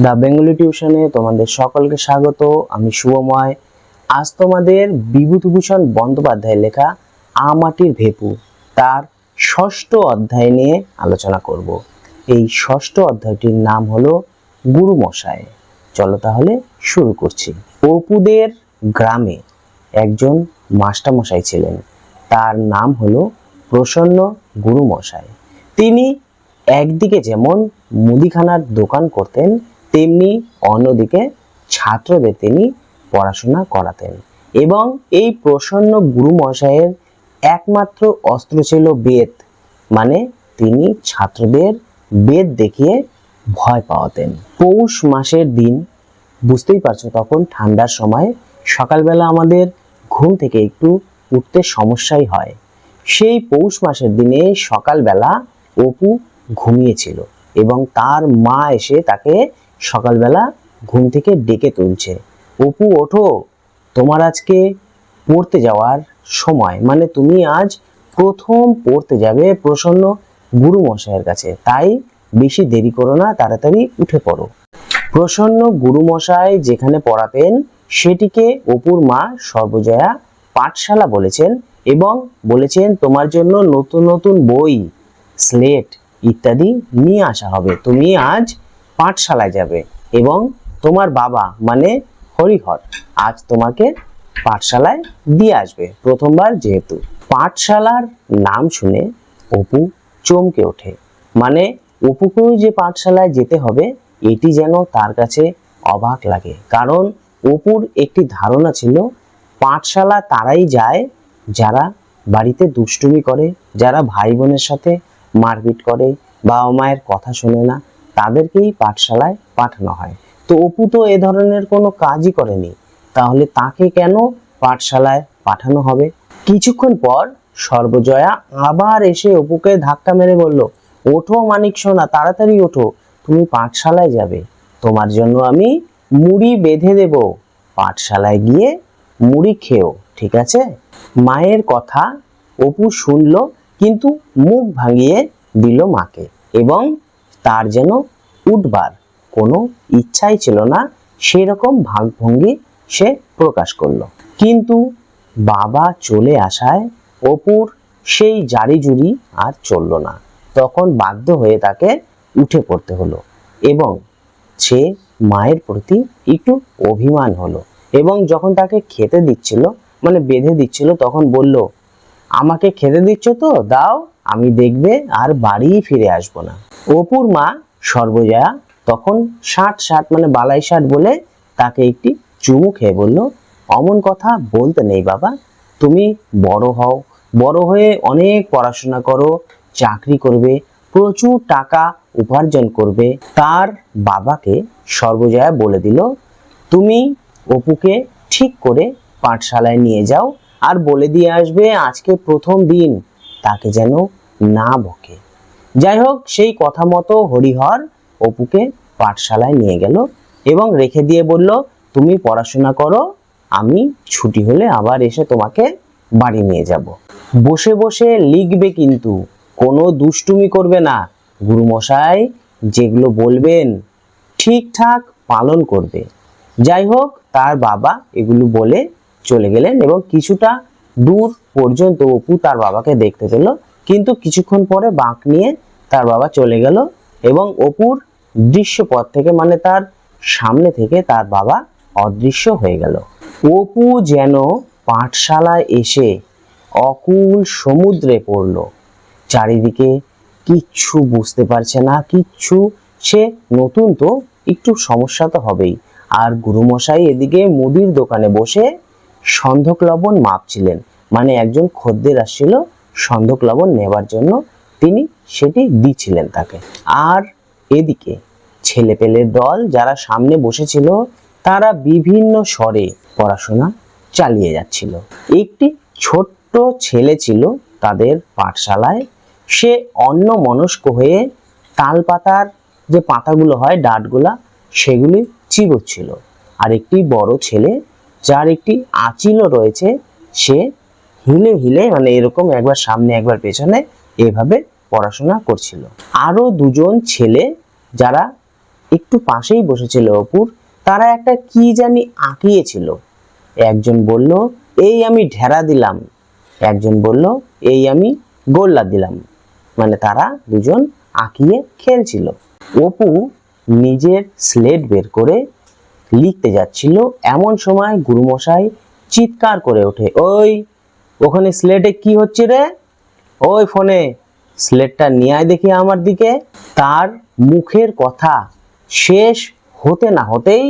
The Bengali টিউশনে তোমাদের সকলকে স্বাগত, আমি শুভময়। আজ তোমাদের বিভূতিভূষণ বন্দ্যোপাধ্যায়ের লেখা আমাটির ভেপু, তার ষষ্ঠ অধ্যায় নিয়ে আলোচনা করব। এই ষষ্ঠ অধ্যায়টির নাম হলো গুরুমশায়। চলো তাহলে শুরু করছি। অপুদের গ্রামে একজন মাস্টারমশাই ছিলেন। তার নাম হলো প্রসন্ন গুরুমশাই। তিনি একদিকে যেমন মুদিখানার দোকান করতেন তেমনি অন্যদিকে ছাত্রদের তিনি পড়াশোনা করাতেন। এবং এই প্রসন্ন গুরুমশাইয়ের একমাত্র অস্ত্র ছিল বেদ। মানে তিনি ছাত্রদের বেদ দেখিয়ে ভয় পাওয়াতেন। পৌষ মাসের দিন, বুঝতেই পারছ, তখন ঠান্ডার সময় সকালবেলা আমাদের ঘুম থেকে একটু উঠতে সমস্যাই হয়। সেই পৌষ মাসের দিনে সকালবেলা অপু ঘুমিয়েছিল এবং তার মা এসে তাকে সকালবেলা ঘুম থেকে ডেকে তুলছে। অপু, ওঠো। তোমার আজকে পড়তে যাওয়ার সময়। মানে তুমি আজ প্রথম পড়তে যাবে প্রসন্ন গুরু মশাইয়ের কাছে। তাই বেশি দেরি করো না, তাড়াতাড়ি উঠে পড়ো। প্রসন্ন গুরুমশাই যেখানে পড়াতেন, সেটিকে অপুর মা সর্বজয়া পাঠশালা বলেছেন এবং বলেছেন, তোমার জন্য নতুন নতুন বই, স্লেট ইত্যাদি নিয়ে আসা হবে। তুমি আজ পাঠশালায় যাবে এবং তোমার বাবা মানে হরিহর আজ তোমাকে পাঠশালায় দিয়ে আসবে। প্রথমবার যেহেতু পাঠশালার নাম শুনে অপু চমকে ওঠে। মানে অপুকেও যে পাঠশালায় যেতে হবে, এটি যেন তার কাছে অবাক লাগে। কারণ অপুর একটি ধারণা ছিল, পাঠশালা তারাই যায় যারা বাড়িতে দুষ্টুমি করে, যারা ভাই বোনের সাথে মারপিট করে, বাবা মায়ের কথা শোনে না। তাদেরকেই পাঠশালায় পাঠানো হয়। তো অপু তো এ ধরনের কোনো কাজই করেনি। তাহলে তাকে কেন পাঠশালায় পাঠানো হবে? কিছুক্ষণ পর সর্বজয়া আবার এসে অপুকে ধাক্কা মেরে বলল, ওঠো মানিক সোনা, তাড়াতাড়ি ওঠো, তুমি পাঠশালায় যাবে। তোমার জন্য আমি মুড়ি বেঁধে দেব। পাঠশালায় গিয়ে মুড়ি খেও, ঠিক আছে? মায়ের কথা অপু শুনল, কিন্তু মুখ ভাঙিয়ে দিল মাকে, এবং তার যেন উঠবার কোনো ইচ্ছাই ছিল না, সেরকম ভাগভঙ্গি সে প্রকাশ করল। কিন্তু বাবা চলে আসায় অপুর সেই জারি জুরি আর চলল না। তখন বাধ্য হয়ে তাকে উঠে পড়তে হলো এবং সে মায়ের প্রতি একটু অভিমান হলো এবং যখন তাকে খেতে দিচ্ছিল মানে বেঁধে দিচ্ছিল, তখন বলল, আমাকে খেতে দিচ্ছ তো? দাও, আমি দেখবে আর বাড়ি ফিরে আসব না। অপুর মা সর্বজয়া তখন ষাট ষাট মানে বালাই ষাট বলে তাকে একটি চুমু খেয়ে বলল, অমন কথা বলতে নেই বাবা। তুমি বড় হও। বড় হয়ে অনেক পড়াশোনা করো, চাকরি করবে, প্রচুর টাকা উপার্জন করবে। তার বাবাকে সর্বজয়া বলে দিল, তুমি অপুকে ঠিক করে পাঠশালায় নিয়ে যাও আর বলে দিয়ে আসবে আজকে প্রথম দিন। তাকে যেন না বকে। যাই হোক সেই কথা মতো হরিহর অপুকে পাঠশালায় নিয়ে গেল এবং রেখে দিয়ে বলল, তুমি পড়াশোনা করো, আমি ছুটি হলে আবার এসে তোমাকে বাড়ি নিয়ে যাব। বসে বসে লিখবে কিন্তু, কোনো দুষ্টুমি করবে না। গুরুমশাই যেগুলো বলবেন ঠিকঠাক পালন করবে। যাই হোক তার বাবা এগুলো বলে চলে গেলেন এবং কিছুটা দূর পর্যন্ত অপু তার বাবাকে দেখতে পেল। কিন্তু কিছুক্ষণ পরে বাঁক নিয়ে তার বাবা চলে গেল এবং অপুর দৃশ্যপথ থেকে মানে তার সামনে থেকে তার বাবা অদৃশ্য হয়ে গেল। অপু যেন পাঠশালায় এসে অকুল সমুদ্রে পড়ল। চারিদিকে কিচ্ছু বুঝতে পারছে না, কিচ্ছু। সে নতুন তো, একটু সমস্যা তো হবেই। আর গুরুমশাই এদিকে মুদির দোকানে বসে সন্ধক লবণ মাপছিলেন। মানে একজন খদ্দের আসছিল সন্ধক লবণ নেবার জন্য তিনি সেটি দিচ্ছিলেন তাকে। আর এদিকে ছেলেপেলের দল যারা সামনে বসেছিল, তারা বিভিন্ন স্বরে পড়াশোনা চালিয়ে যাচ্ছিল। একটি ছোট্ট ছেলে ছিল তাদের পাঠশালায়। সে অন্য মনস্ক হয়ে তাল পাতার যে পাতাগুলো হয়, ডাটগুলা, সেগুলি চিবোচ্ছিল। আর একটি বড় ছেলে, যার একটি আঁচিলও রয়েছে, সে হিলে হিলে মানে এরকম একবার সামনে, একবার পেছনে এভাবে পড়াশোনা করছিল। আরও দুজন ছেলে যারা একটু পাশেই বসেছিল অপুর, তারা একটা কি জানি আঁকিয়েছিল। একজন বলল, এই আমি ঢেরা দিলাম। একজন বলল, এই আমি গোল্লা দিলাম। মানে তারা দুজন আঁকিয়ে খেলছিল। অপু নিজের স্লেট বের করে লিখতে যাচ্ছিল, এমন সময় গুরুমশাই চিৎকার করে ওঠে, ওই ওখানে স্লেটে কি হচ্ছে রে? ওই ফোনে স্লেটটা নিয়ে দেখি আমার দিকে। তার মুখের কথা শেষ হতে না হতেই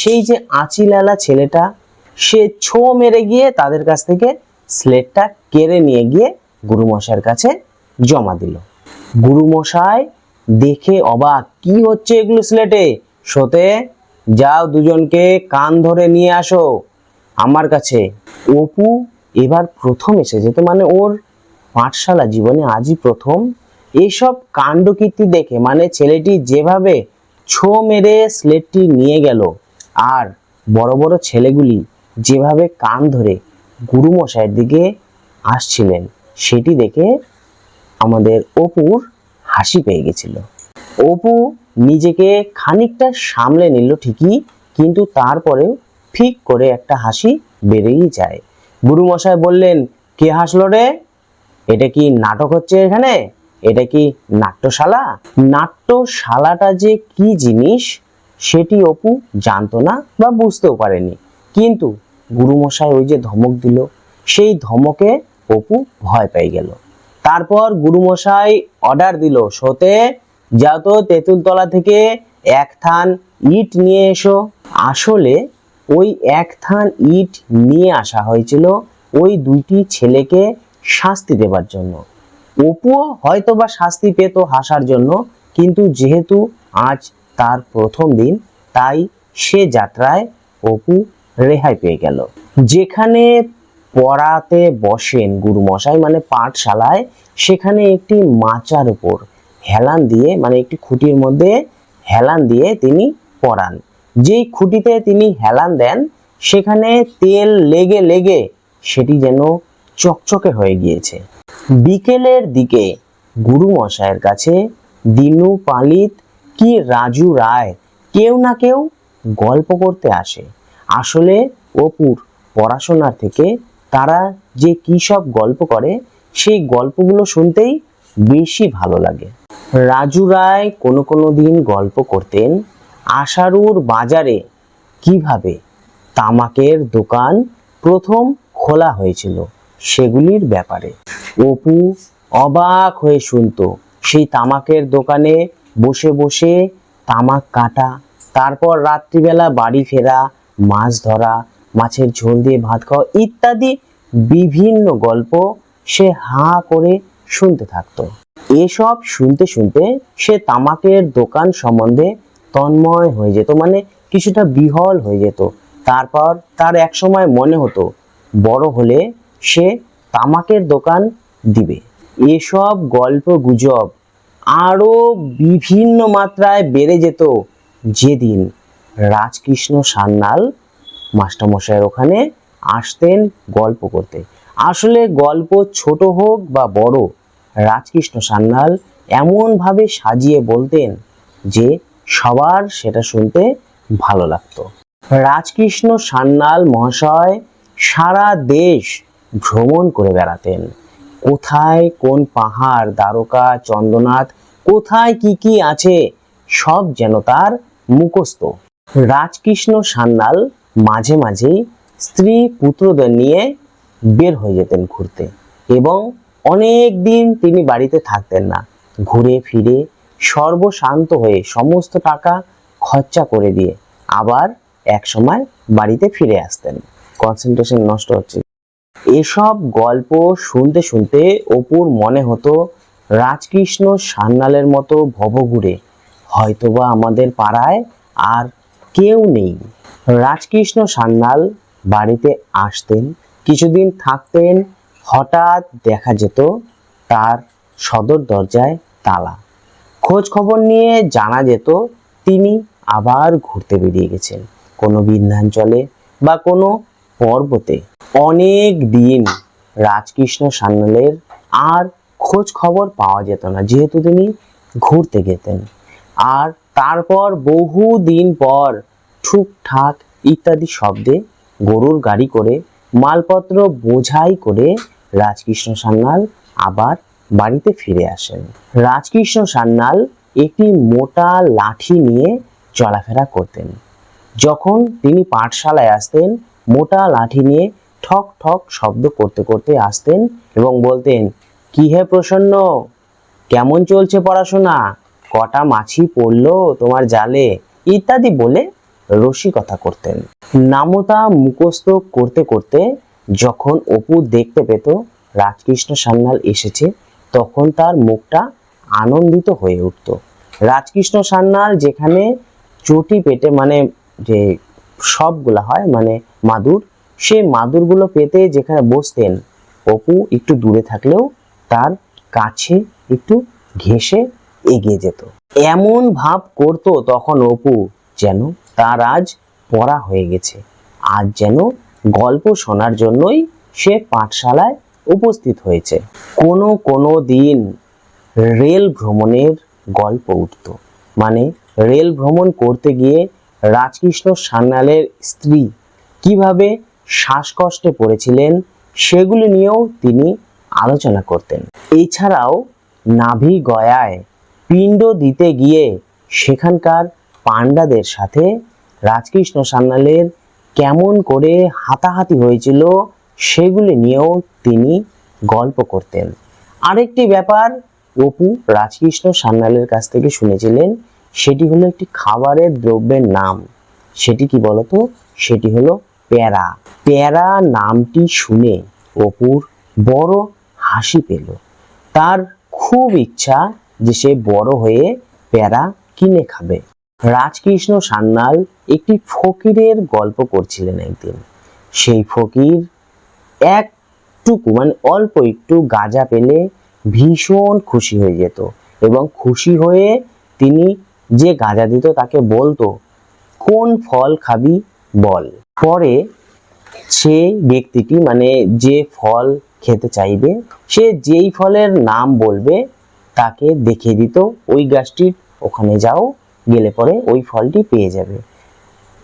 সেই যে আঁচিলালা ছেলেটা, সে ছো মেরে গিয়ে তাদের কাছ থেকে স্লেটটা কেড়ে নিয়ে গিয়ে গুরুমশাইয়ের কাছে জমা দিল। গুরুমশাই দেখে অবাক, কি হচ্ছে এগুলো স্লেটে সতে, যাও দুজনকে কান ধরে নিয়ে আসো আমার কাছে। অপু এবার প্রথম এসে যেত মানে ওর পাঠশালা জীবনে আজই প্রথম। এইসব কাণ্ডকীর্তি দেখে মানে ছেলেটি যেভাবে ছো মেরে স্লেটটি নিয়ে গেল আর বড় বড় ছেলেগুলি যেভাবে কান ধরে গুরুমশাইয়ের দিকে আসছিলেন, সেটি দেখে আমাদের অপুর হাসি পেয়ে গেছিল। অপু নিজেকে খানিকটা সামলে নিল ঠিকই, কিন্তু তারপরেও ঠিক করে একটা হাসি বেড়েই যায়। গুরুমশাই বললেন, কে হাসলো রে? এটা কি নাটক হচ্ছে এখানে? এটা কি নাট্যশালা? নাট্যশালাটা যে কি জিনিস, সেটি অপু জানতো না বা বুঝতেও পারেনি। কিন্তু গুরুমশাই ওই যে ধমক দিল, সেই ধমকে অপু ভয় পেয়ে গেল। তারপর গুরুমশাই অর্ডার দিল, সতে, যাও তো তেঁতুলতলা থেকে এক থান ইট নিয়ে এসো। আসলে ওই এক থান ইট নিয়ে আসা হয়েছিল ওই দুইটি ছেলেকে শাস্তি দেবার জন্য। অপুও হয়তো বা শাস্তি পেত হাসার জন্য, কিন্তু যেহেতু আজ তার প্রথম দিন, তাই সে যাত্রায় অপু রেহাই পেয়ে গেল। যেখানে পড়াতে বসেন গুরুমশাই মানে পাঠশালায়, সেখানে একটি মাচার উপর হেলান দিয়ে মানে একটি খুঁটির মধ্যে হেলান দিয়ে তিনি পড়ান। যেই খুঁটিতে তিনি হেলান দেন, সেখানে তেল লেগে লেগে সেটি যেন চকচকে হয়ে গিয়েছে। বিকেলের দিকে গুরুমশাইয়ের কাছে, দিনু পালিত, কি রাজু রায়? কেউ না কেউ গল্প করতে আসে। আসলে অপুর পড়াশোনার থেকে তারা যে কী সব গল্প করে, সেই গল্পগুলো শুনতেই বেশি ভালো লাগে। রাজু রায় কোনো কোনো দিন গল্প করতেন আশারুর বাজারে কীভাবে তামাকের দোকান প্রথম খোলা হয়েছিল সেগুলির ব্যাপারে। অপু অবাক হয়ে শুনতো, সেই তামাকের দোকানে বসে বসে তামাক কাটা, তারপর রাত্রিবেলা বাড়ি ফেরা, মাছ ধরা, মাছের ঝোল দিয়ে ভাত খাওয়া ইত্যাদি বিভিন্ন গল্প সে হা করে শুনতে থাকতো। এসব শুনতে শুনতে সে তামাকের দোকান সম্বন্ধে তন্ময় হয়ে যেত মানে কিছুটা বিহল হয়ে যেত। তারপর তার এক সময় মনে হতো, বড় হলে সে তামাকের দোকান দিবে। এসব গল্প গুজব আরও বিভিন্ন মাত্রায় বেড়ে যেত যেদিন রাজকৃষ্ণ সান্যাল মাস্টারমশাইয়ের ওখানে আসতেন গল্প করতে। আসলে গল্প ছোট হোক বা বড়, রাজকৃষ্ণ সান্যাল এমনভাবে সাজিয়ে বলতেন যে সবার সেটা শুনতে ভালো লাগতো। রাজকৃষ্ণ সান্যাল মহাশয় সারা দেশ ভ্রমণ করে বেড়াতেন। কোথায় কোন পাহাড়, দ্বারকা, চন্দ্রনাথ, কোথায় কি কি আছে, সব যেন তার মুখস্থ। রাজকৃষ্ণ সান্যাল মাঝে মাঝেই স্ত্রী পুত্রদের নিয়ে বের হয়ে যেতেন ঘুরতে এবং অনেক দিন তিনি বাড়িতে থাকতেন না। ঘুরে ফিরে সর্বশান্ত হয়ে সমস্ত টাকা খরচা করে দিয়ে আবার এক সময় বাড়িতে ফিরে আসতেন। কনসেন্ট্রেশন নষ্ট হচ্ছে। এসব গল্প শুনতে শুনতে অপুর মনে হতো, রাজকৃষ্ণ সান্যালের মতো ভবঘুরে হয়তোবা আমাদের পাড়ায় আর কেউ নেই। রাজকৃষ্ণ সান্যাল বাড়িতে আসতেন, কিছুদিন থাকতেন, হঠাৎ দেখা যেত তার সদর দরজায় তালা। খোঁজ খবর নিয়ে জানা যেত তিনি আবার ঘুরতে বেরিয়ে গেছেন কোনো বিন্ধ্যাঞ্চলে বা কোনো পর্বতে। অনেক দিন রাজকৃষ্ণ সান্যালের আর খোঁজ খবর পাওয়া যেত না, যেহেতু তিনি ঘুরতে গেতেন। আর তারপর বহু দিন পর ঠুকঠাক ইত্যাদি শব্দে গরুর গাড়ি করে মালপত্র বোঝাই করে রাজকৃষ্ণ সান্যাল আবার বাড়িতে ফিরে আসেন। রাজকৃষ্ণ সান্যাল একটি মোটা লাঠি নিয়ে চলাফেরা করতেন। যখন তিনি পাঠশালায় আসতেন, মোটা লাঠি নিয়ে ঠক ঠক শব্দ করতে করতে আসতেন এবং বলতেন, কি হে প্রসন্ন? কেমন চলছে পড়াশোনা? কটা মাছি পড়ল তোমার জালে? ইত্যাদি বলে রসিকতা করতেন। নামতা মুখস্থ করতে করতে যখন অপু দেখতে পেত, রাজকৃষ্ণ সান্যাল এসেছে তখন তার মুখটা আনন্দিত হয়ে উঠত। রাজকৃষ্ণ সান্যাল যেখানে চটি পেটে মানে যে সবগুলা হয় মানে মাদুর সে মাদুরগুলো পেতে যেখানে বসতেন অপু একটু দূরে থাকলেও তার কাছে একটু ঘেসে এগিয়ে যেত। এমন ভাব করতো তখন অপু যেন তার আজ পড়া হয়ে গেছে। আজ যেন গল্প শোনার জন্যই সে পাঠশালায় উপস্থিত হয়েছে। কোনো কোনো দিন রেল ভ্রমণের গল্প উঠত। মানে রেল ভ্রমণ করতে গিয়ে রাজকৃষ্ণ সান্যালের স্ত্রী কীভাবে শ্বাসকষ্টে পড়েছিলেন সেগুলি নিয়েও তিনি আলোচনা করতেন। এছাড়াও নাভি গয়ায় পিণ্ড দিতে গিয়ে সেখানকার পাণ্ডাদের সাথে রাজকৃষ্ণ সান্যালের কেমন করে হাতাহাতি হয়েছিল সেগুলি নিয়েও তিনি গল্প করতেন। আরেকটি ব্যাপার অপু রাজকৃষ্ণ সান্যালের কাছ থেকে শুনেছিলেন, সেটি হলো একটি খাবারের দ্রব্যের নাম। সেটি কি বলতো? সেটি হলো প্যারা। প্যারা নামটি শুনে অপুর বড় হাসি পেল। তার খুব ইচ্ছা যে সে বড় হয়ে প্যারা কিনে খাবে। রাজকৃষ্ণ সান্যাল একটি ফকিরের গল্প করছিলেন একদিন। সেই ফকির একটুকু মানে অল্প একটু গাঁজা পেলে ভীষণ খুশি হয়ে যেত এবং খুশি হয়ে তিনি যে গাঁজা দিত তাকে বলতো, কোন ফল খাবি বল। পরে সে ব্যক্তিটি মানে যে ফল খেতে চাইবে, সে যেই ফলের নাম বলবে তাকে দেখিয়ে দিত, ওই গাছটির ওখানে যাও, গেলে পরে ওই ফলটি পেয়ে যাবে।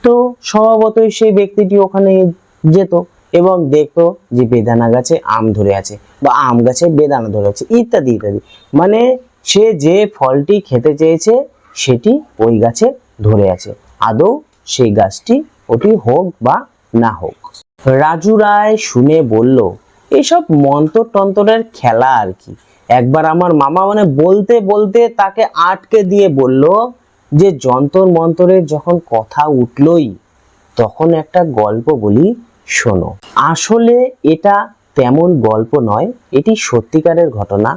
তো স্বভাবতই সেই ব্যক্তিটি ওখানে যেত। এবং দেখতো যে বেদানা গাছে আম ধরে আছে বা আম গাছে বেদানা ধরে আছে, ইত্যাদি ইত্যাদি। মানে সে যে ফলটি খেতে চেয়েছে, সেটি ওই গাছে ধরে আছে। আদৌ সেই গাছটি ওটি হোক বা না হোক। রাজু রায় শুনে বলল, এসব মন্তর টন্তরের খেলা আর কি? একবার আমার মামা মানে বলতে বলতে তাকে আটকে দিয়ে বলল যে, যন্তর মন্তরের যখন কথা উঠলই, তখন একটা গল্প বলি শোনো, আসলে এটা তেমন গল্প নয়, এটি সত্যিকারের ঘটনা।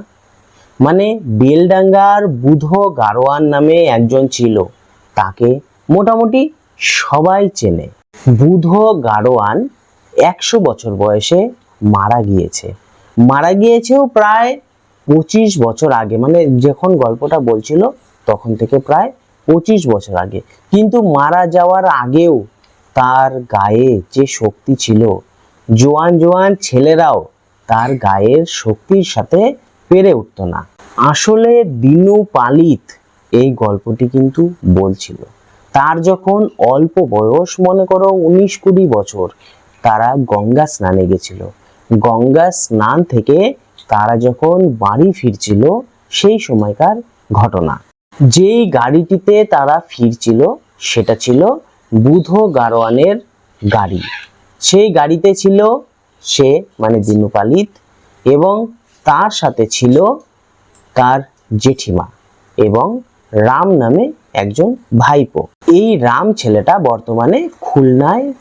মানে বেলডাঙ্গার বুধ গারোয়ান নামে একজন ছিল, তাকে মোটামুটি সবাই চেনে। বুধ গারোয়ান একশো বছর বয়সে মারা গিয়েছে। মারা গিয়েছেও প্রায় পঁচিশ বছর আগে মানে যখন গল্পটা বলছিল, তখন থেকে প্রায় পঁচিশ বছর আগে। কিন্তু মারা যাওয়ার আগেও তার গায়ে যে শক্তি ছিল। জোয়ান জোয়ান ছেলেরাও তার গায়ের শক্তির সাথে পেরে উঠতো না। আসলে দিনু পালিত এই গল্পটি কিন্তু বলছিল। তার যখন অল্প বয়স, মনে করো উনিশ কুড়ি বছর, তারা গঙ্গা স্নানে গেছিল। গঙ্গা স্নান থেকে তারা যখন বাড়ি ফিরছিল, সেই সময়কার ঘটনা। যেই গাড়িটিতে তারা ফিরছিল, সেটা ছিল বুধ গারোয়ানের গাড়ি। সেই গাড়িতে ছিল সে মানে দিনুপালিত, এবং তার সাথে ছিল তার জেঠিমা এবং রাম নামে একজন ভাইপো। এই রাম ছেলেটা বর্তমানে খুলনায়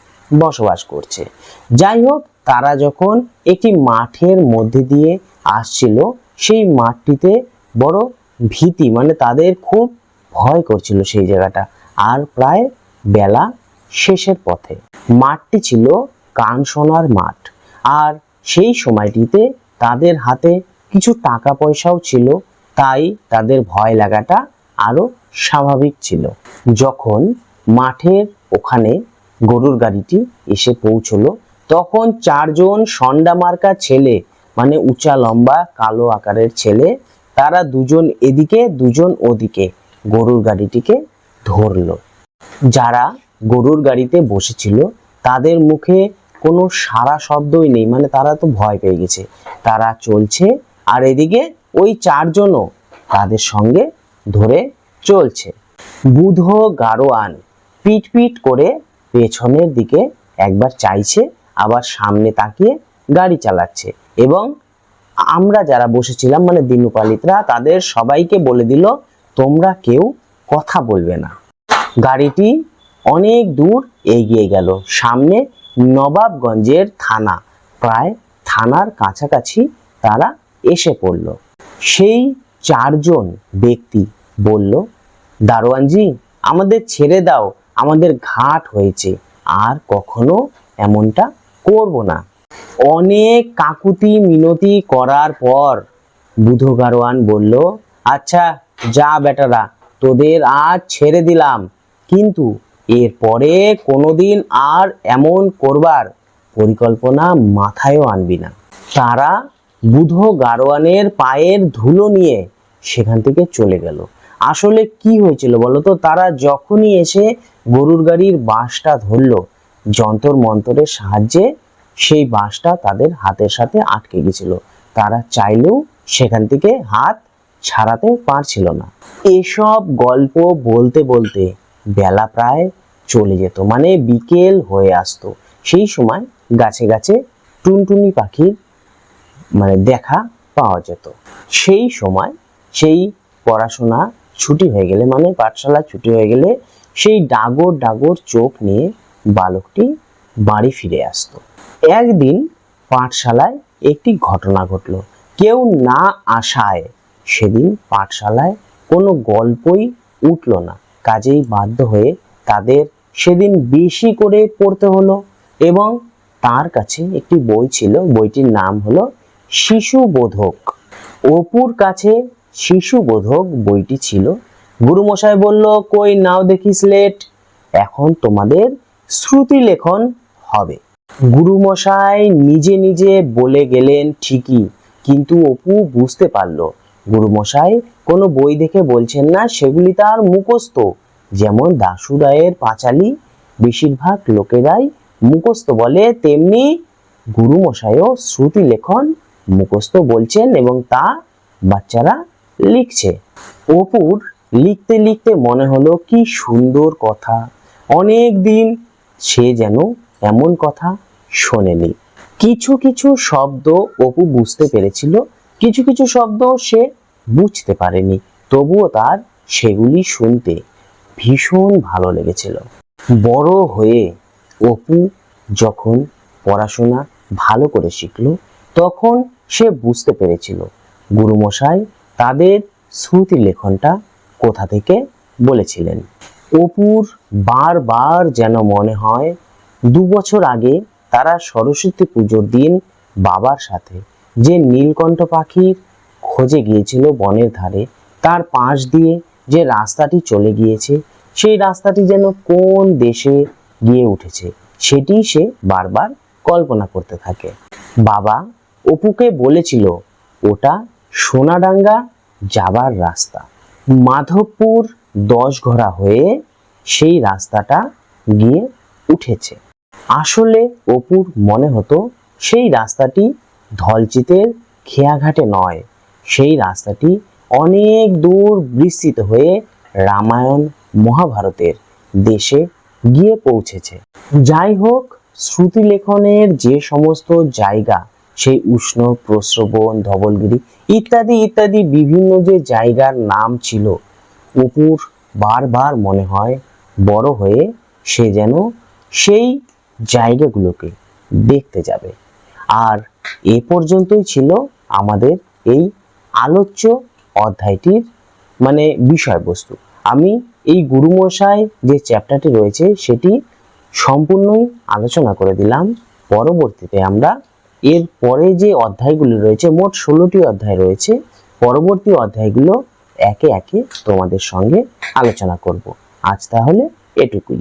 বসবাস করছে। যাই হোক, তারা যখন একটি মাঠের মধ্যে দিয়ে আসছিল, সেই মাঠটিতে বড় ভীতি মানে তাদের খুব ভয় করছিল সেই জায়গাটা। আর প্রায় বেলা শেষের পথে। মাঠটি ছিল কানসোনার মাঠ। আর সেই সময়টিতে তাদের হাতে কিছু টাকা পয়সাও ছিল, তাই তাদের ভয় লাগাটা আরও স্বাভাবিক ছিল। যখন মাঠের ওখানে গরুর গাড়িটি এসে পৌঁছলো, তখন চারজন সন্ডা মার্কা ছেলে মানে উঁচা, লম্বা, কালো আকারের ছেলে, তারা দুজন এদিকে, দুজন ওদিকে গরুর গাড়িটিকে ধরলো। যারা গরুর গাড়িতে বসেছিল, তাদের মুখে কোনো সারা শব্দই নেই মানে তারা তো ভয় পেয়ে গেছে। তারা চলছে, আর এদিকে ওই চারজনও তাদের সঙ্গে ধরে চলছে। বুধ গারোয়ান পিট পিট করে পেছনের দিকে একবার চাইছে, আবার সামনে তাকিয়ে গাড়ি চালাচ্ছে এবং আমরা যারা বসেছিলাম মানে দিনুপালিতরা, তাদের সবাইকে বলে দিল, তোমরা কেউ কথা বলবে না। গাড়িটি অনেক দূর এগিয়ে গেল। সামনে নবাবগঞ্জের থানা। প্রায় থানার কাছাকাছি তারা এসে পড়ল। সেই চারজন ব্যক্তি বলল, দারোয়ানজি, আমাদের ছেড়ে দাও, আমাদের ঘাট হয়েছে। আর কখনো এমনটা করব না। অনেক কাকুতি মিনতি করার পর বুধ গারোয়ান বলল আচ্ছা যা বেটারা, তোদের আজ ছেড়ে দিলাম। কিন্তু এরপরে কোনোদিন আর এমন করবার পরিকল্পনা মাথায়ও আনবি না। তারা বুধ গারোয়ানের পায়ের ধুলো নিয়ে সেখান থেকে চলে গেল। আসলে কি হয়েছিল বলতো? তারা যখনই এসে গরুর গাড়ির বাঁশটা ধরলো, যন্তর মন্তরের সাহায্যে সেই বাঁশটা তাদের হাতের সাথে আটকে গেছিল। তারা চাইলেও সেখান থেকে হাত ছাড়াতে পারছিল না। এসব গল্প বলতে বলতে বেলা প্রায় চলে যেত মানে বিকেল হয়ে আসতো। সেই সময় গাছে গাছে টুনটুনি পাখির মানে দেখা পাওয়া যেত। সেই সময় সেই পড়াশোনা ছুটি হয়ে গেলে মানে পাঠশালা ছুটি হয়ে গেলে সেই ডাগর ডাগর চোখ নিয়ে বালকটি বাড়ি ফিরে আসতো। একদিন পাঠশালায় একটি ঘটনা ঘটলো। কেউ না আসায় সেদিন পাঠশালায় কোনো গল্পই উঠল না। কাজেই বাধ্য হয়ে তাদের সেদিন বেশি করে পড়তে হলো এবং তার কাছে একটি বই ছিল, বইটির নাম হলো শিশুবোধক অপুর কাছে শিশুবোধক বইটি ছিল। গুরুমশাই বলল, কই নাও দেখি স্লেট, এখন তোমাদের শ্রুতি লেখন হবে। গুরুমশাই নিজে নিজে বলে গেলেন, ঠিকই। কিন্তু অপু বুঝতে পারল গুরুমশাই, কোনো বই দেখে বলছেন না সেগুলি তার মুখস্থ। যেমন দাশু রায়ের পাঁচালি, বেশিরভাগ লোকেরাই মুখস্থ বলে, তেমনি গুরুমশাইও শ্রুতি লেখন মুখস্থ বলছেন এবং তা বাচ্চারা লিখছে। অপুর লিখতে লিখতে মনে হলো কি সুন্দর কথা। অনেক দিন সে যেন এমন কথা শোনেনি। কিছু কিছু শব্দ অপু বুঝতে পেরেছিল কিছু কিছু শব্দ সে বুঝতে পারেনি। তবুও তার সেগুলি শুনতে ভীষণ ভালো লেগেছিল। বড় হয়ে অপু যখন পড়াশোনা ভালো করে শিখল, তখন সে বুঝতে পেরেছিল, গুরুমশাই তাদের শ্রুতি লেখনটা কোথা থেকে বলেছিলেন। অপুর বারবার যেন মনে হয়, দু বছর আগে তারা সরস্বতী পুজোর দিন বাবার সাথে যে নীলকণ্ঠ পাখির খোঁজে গিয়েছিল বনের ধারে, তার পাশ দিয়ে যে রাস্তাটি চলে গিয়েছে, সেই রাস্তাটি যেন কোন দেশে গিয়ে উঠেছে, সেটি সে বারবার কল্পনা করতে থাকে। বাবা অপুকে বলেছিল, ওটা সোনাডাঙ্গা যাবার রাস্তা। মাধবপুর দশ ঘোড়া হয়ে সেই রাস্তাটা গিয়ে উঠেছে। আসলে অপুর মনে হতো, সেই রাস্তাটি ধলচিতের খেয়াঘাটে নয়। সেই রাস্তাটি অনেক দূর বিস্তৃত হয়ে রামায়ণ মহাভারতের দেশে গিয়ে পৌঁছেছে। যাই হোক শ্রুতি লেখনের যে সমস্ত জায়গা, সেই উষ্ণ, প্রস্রবণ, ধবলগিরি ইত্যাদি ইত্যাদি বিভিন্ন যে জায়গার নাম ছিল, অপুর বারবার মনে হয় বড় হয়ে সে যেন সেই জায়গাগুলোকে দেখতে যাবে। আর এ পর্যন্তই ছিল আমাদের এই আলোচ্য অধ্যায়টির মানে বিষয়বস্তু। আমি এই গুরুমশাই যে চ্যাপ্টারটি রয়েছে সেটি সম্পূর্ণই আলোচনা করে দিলাম। পরবর্তীতে আমরা এর পরে যে অধ্যায়গুলি রয়েছে, মোট ষোলোটি অধ্যায় রয়েছে, পরবর্তী অধ্যায়গুলো একে একে তোমাদের সঙ্গে আলোচনা করব। আজ তাহলে এটুকুই।